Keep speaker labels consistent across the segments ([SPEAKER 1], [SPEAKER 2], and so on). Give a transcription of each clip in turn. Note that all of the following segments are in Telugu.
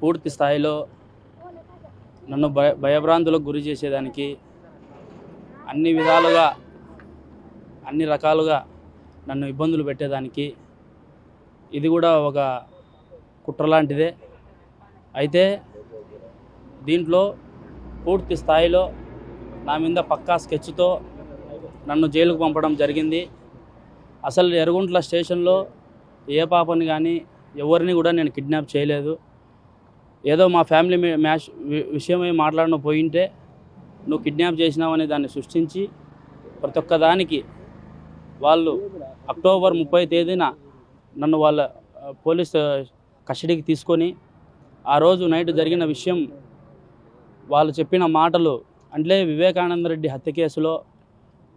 [SPEAKER 1] పూర్తి స్థాయిలో నన్ను భయ భయభ్రాంతులకు గురి చేసేదానికి అన్ని విధాలుగా అన్ని రకాలుగా నన్ను ఇబ్బందులు పెట్టేదానికి ఇది కూడా ఒక కుట్ర లాంటిదే. అయితే దీంట్లో పూర్తి స్థాయిలో నా మీద పక్కా స్కెచ్తో నన్ను జైలుకు పంపడం జరిగింది. అసలు ఎరుగుంట్ల స్టేషన్లో ఏ పాపని కానీ ఎవరిని కూడా నేను కిడ్నాప్ చేయలేదు. ఏదో మా ఫ్యామిలీ మ్యాష్ మ్యాచ్ వి- విషయమై మాట్లాడిన పోయింటే నువ్వు కిడ్నాప్ చేసినావని దాన్ని సృష్టించి ప్రతి ఒక్క దానికి వాళ్ళు అక్టోబర్ ముప్పై తేదీన నన్ను వాళ్ళ పోలీస్ కస్టడీకి తీసుకొని ఆ రోజు నైట్ జరిగిన విషయం వాళ్ళు చెప్పిన మాటలు అంటే వివేకానంద రెడ్డి హత్య కేసులో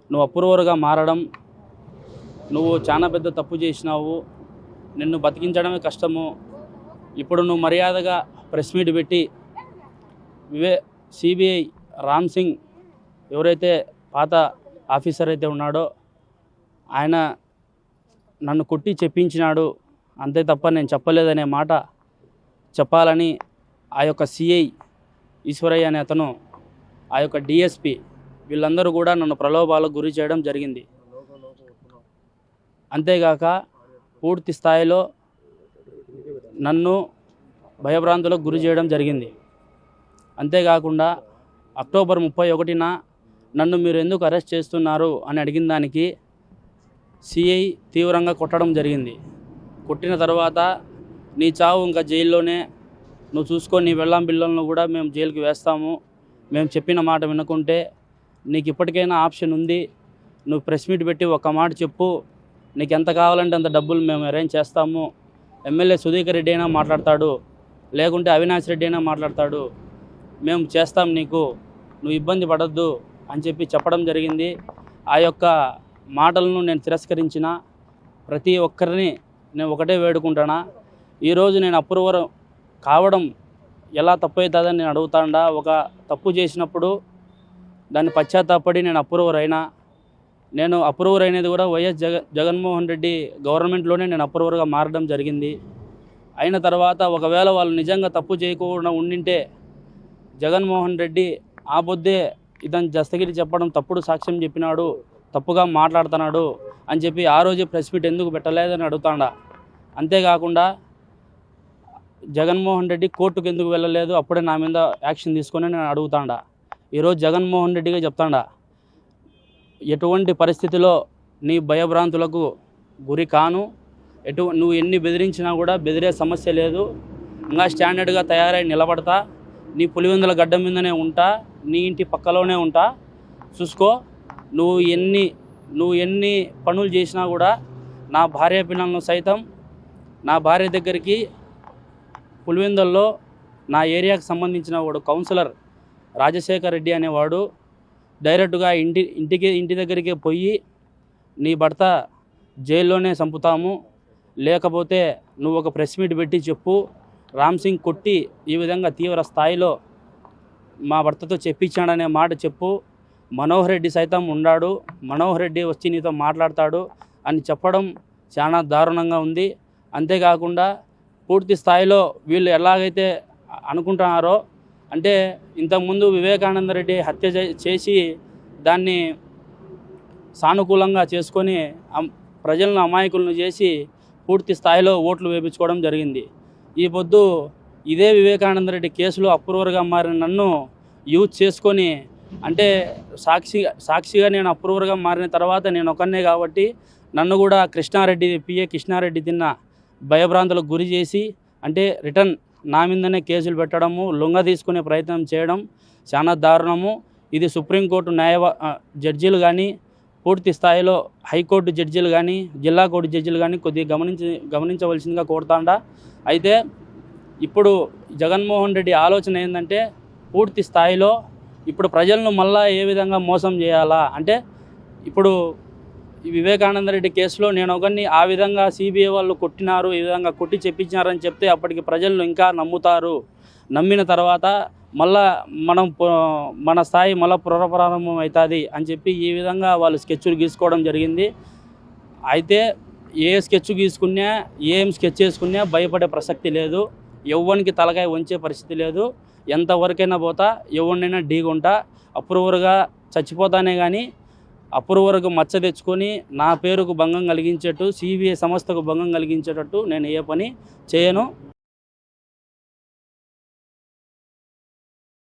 [SPEAKER 1] నువ్వు అప్రూవర్గా మారడం నువ్వు చాలా పెద్ద తప్పు చేసినావు నిన్ను బతికించడమే కష్టము ఇప్పుడు నువ్వు మర్యాదగా ప్రెస్ మీట్ పెట్టి వివే సిబిఐ రామ్ సింగ్ ఎవరైతే పాత ఆఫీసర్ అయితే ఉన్నాడో ఆయన నన్ను కొట్టి చెప్పించినాడు. అంతే తప్ప నేను చెప్పలేదనే మాట చెప్పాలని ఆ యొక్క సిఐ ఈశ్వరయ్య అనే అతను ఆ యొక్క డిఎస్పి వీళ్ళందరూ కూడా నన్ను ప్రలోభాలకు గురి చేయడం జరిగింది. అంతేగాక పూర్తి స్థాయిలో నన్ను భయభ్రాంతులకు గురి చేయడం జరిగింది. అంతేకాకుండా అక్టోబర్ ముప్పై ఒకటిన నన్ను మీరు ఎందుకు అరెస్ట్ చేస్తున్నారు అని అడిగిన దానికి సిఐ తీవ్రంగా కొట్టడం జరిగింది. కొట్టిన తర్వాత నీ చావు ఇంకా జైల్లోనే నువ్వు చూసుకొని నీ వెళ్ళాం పిల్లలను కూడా మేము జైలుకి వేస్తాము. మేము చెప్పిన మాట వినకుంటే నీకు ఇప్పటికైనా ఆప్షన్ ఉంది. నువ్వు ప్రెస్ మీట్ పెట్టి ఒక్క మాట చెప్పు. నీకు ఎంత కావాలంటే అంత డబ్బులు మేము అరేంజ్ చేస్తాము. ఎమ్మెల్యే సుధీకర్ రెడ్డి అయినా మాట్లాడతాడు. లేకుంటే అవినాష్ రెడ్డి అయినా మాట్లాడతాడు. మేము చేస్తాం నీకు నువ్వు ఇబ్బంది పడద్దు అని చెప్పి చెప్పడం జరిగింది. ఆ యొక్క మాటలను నేను తిరస్కరించిన ప్రతి ఒక్కరిని నేను ఒకటే వేడుకుంటానా. ఈరోజు నేను అప్రూవర్ కావడం ఎలా తప్పు అవుతుందని నేను అడుగుతాడా. ఒక తప్పు చేసినప్పుడు దాన్ని పశ్చాత్తాపడి నేను అప్రూవర్ అయినా. నేను అప్రూవర్ అయినది కూడా వైఎస్ జగ జగన్మోహన్ రెడ్డి గవర్నమెంట్లోనే నేను అప్రూవర్గా మారడం జరిగింది. అయిన తర్వాత ఒకవేళ వాళ్ళు నిజంగా తప్పు చేయకుండా ఉండింటే జగన్మోహన్ రెడ్డి ఆ బొద్దే ఇతను జస్తగిరి చెప్పడం తప్పుడు సాక్ష్యం చెప్పినాడు తప్పుగా మాట్లాడుతున్నాడు అని చెప్పి ఆ రోజే ప్రెస్ మీట్ ఎందుకు పెట్టలేదని అడుగుతాడా. అంతేకాకుండా జగన్మోహన్ రెడ్డి కోర్టుకు ఎందుకు వెళ్ళలేదు? అప్పుడే నా మీద యాక్షన్ తీసుకొని నేను అడుగుతాడా. ఈరోజు జగన్మోహన్ రెడ్డిగా చెప్తాడా ఎటువంటి పరిస్థితిలో నీ భయభ్రాంతులకు గురి కాను ఎటు నువ్వు ఎన్ని బెదిరించినా కూడా బెదిరే సమస్య లేదు. ఇంకా స్టాండర్డ్గా తయారై నిలబడతా. నీ పులివెందుల గడ్డ మీదనే ఉంటా. నీ ఇంటి పక్కలోనే ఉంటా. చూసుకో నువ్వు ఎన్ని నువ్వు ఎన్ని పనులు చేసినా కూడా నా భార్య పిల్లలను సైతం నా భార్య దగ్గరికి పులివెందుల్లో నా ఏరియాకు సంబంధించిన వాడు కౌన్సిలర్ రాజశేఖర్ రెడ్డి అనేవాడు డైరెక్ట్గా ఇంటి ఇంటికి ఇంటి దగ్గరికి పోయి నీ భర్త జైల్లోనే చంపుతాము. లేకపోతే నువ్వు ఒక ప్రెస్ మీట్ పెట్టి చెప్పు. రామ్ సింగ్ కొట్టి ఈ విధంగా తీవ్ర స్థాయిలో మా భర్తతో చెప్పించాడనే మాట చెప్పు. మనోహర్ రెడ్డి సైతం ఉన్నాడు మనోహర్ రెడ్డి వచ్చి నీతో మాట్లాడతాడు అని చెప్పడం చాలా దారుణంగా ఉంది. అంతేకాకుండా పూర్తి స్థాయిలో వీళ్ళు ఎలాగైతే అనుకుంటున్నారో అంటే ఇంతకుముందు వివేకానంద రెడ్డి హత్య చే- చేసి దాన్ని సానుకూలంగా చేసుకొని అమ్- ప్రజలను అమాయకులను చేసి పూర్తి స్థాయిలో ఓట్లు వేపించుకోవడం జరిగింది. ఈ పొద్దు ఇదే వివేకానంద రెడ్డి కేసులో అప్రూవర్గా మారిన నన్ను యూజ్ చేసుకొని అంటే సాక్షి సాక్షిగా నేను అప్రూవర్గా మారిన తర్వాత నేను ఒకనే కాబట్టి నన్ను కూడా కృష్ణారెడ్డి పిఏ కృష్ణారెడ్డి తిన్న భయభ్రాంతులకు గురి చేసి అంటే రిటర్న్ నా మీదనే కేసులు పెట్టడము లొంగ తీసుకునే ప్రయత్నం చేయడం చాలా దారుణము. ఇది సుప్రీంకోర్టు న్యాయ జడ్జీలు కానీ పూర్తి స్థాయిలో హైకోర్టు జడ్జీలు కానీ జిల్లా కోర్టు జడ్జీలు కానీ కొద్దిగా గమనించి గమనించవలసిందిగా కోరుతాండా. అయితే ఇప్పుడు జగన్మోహన్ రెడ్డి ఆలోచన ఏంటంటే పూర్తి స్థాయిలో ఇప్పుడు ప్రజలను మళ్ళా ఏ విధంగా మోసం చేయాలా? అంటే ఇప్పుడు వివేకానందరెడ్డి వివేకానంద రెడ్డి కేసులో నేను ఒకరిని ఆ విధంగా సిబిఐ వాళ్ళు కొట్టినారు ఈ విధంగా కొట్టి చెప్పించినారని చెప్తే అప్పటికి ప్రజలు ఇంకా నమ్ముతారు. నమ్మిన తర్వాత మళ్ళా మనం మన స్థాయి మళ్ళీ పునఃప్రారంభం అవుతుంది అని చెప్పి ఈ విధంగా వాళ్ళు స్కెచ్లు గీసుకోవడం జరిగింది. అయితే ఏ స్కెచ్ గీసుకున్నా ఏం స్కెచ్ చేసుకున్నా భయపడే ప్రసక్తి లేదు. ఎవ్వనికి తలకాయ వంచే పరిస్థితి లేదు. ఎంతవరకైనా పోతా ఎవరినైనా ఢీగుంటా అప్రూవర్గా చచ్చిపోతానే కానీ అప్రూవర్కు మచ్చ తెచ్చుకొని నా పేరుకు భంగం కలిగించేట్టు సిబిఐ సంస్థకు భంగం కలిగించేటట్టు నేను ఏ పని చేయను.